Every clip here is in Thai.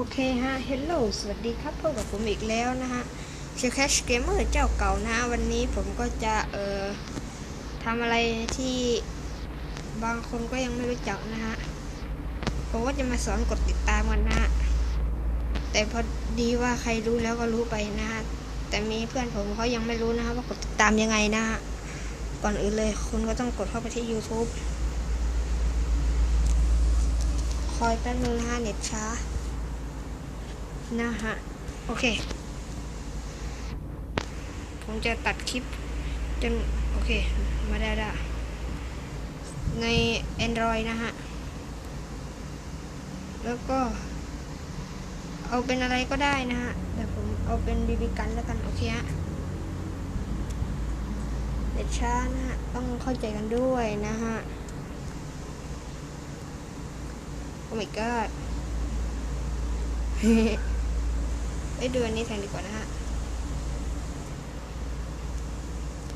โอเคฮะเฮลโลสวัสดีครับพบกับผมอีกแล้วนะฮะเชลแคชเกมเมอร์เจ้าเก่านะฮะวันนี้ผมก็จะเอ่อทำอะไรที่บางคนก็ยังไม่รู้จักนะฮะ ผมก็จะมาสอนกดติดตามกันนะฮะ แต่พอดีว่าใครรู้แล้วก็รู้ไปนะฮะ แต่มีเพื่อนผมเขายังไม่รู้นะฮะว่ากดติดตามยังไงนะฮะ ก่อนอื่นเลยคุณก็ต้องกดเข้าไปที่ YouTube คอยแป๊บนึงนะฮะเน็ตช้า นะฮะ โอเค ผมจะตัดคลิปจน โอเค มาได้ละใน Android นะฮะ แล้วก็ เอาเป็นอะไรก็ได้นะฮะ แต่ผมเอาเป็นบีบีกันแล้วกัน โอเคฮะเด็ดช้านะฮะ ต้องเข้าใจกันด้วยนะฮะ โอ้ my god ไปดูอันนี้แทนดีกว่านะฮะ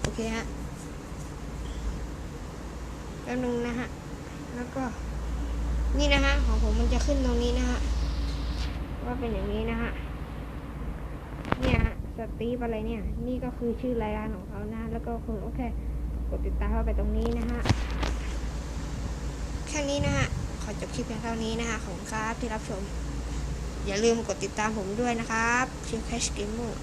โอเคฮะแล้วนึงนะฮะ แล้วก็ นี่นะฮะ ของผมมันจะขึ้นตรงนี้นะฮะ ว่าเป็นอย่างนี้นะฮะ เนี่ยฮะ สตีฟอะไรเนี่ย นี่ก็คือชื่อรายการของเขานะ แล้วก็คุณโอเค กดติดตามเข้าไปตรงนี้นะฮะ แค่นี้นะฮะ ขอจบคลิปเพียงเท่านี้นะฮะ ของครับที่รับชม อย่าลืมกดติดตามผมด้วยนะครับชิมแคชเกมเมอร์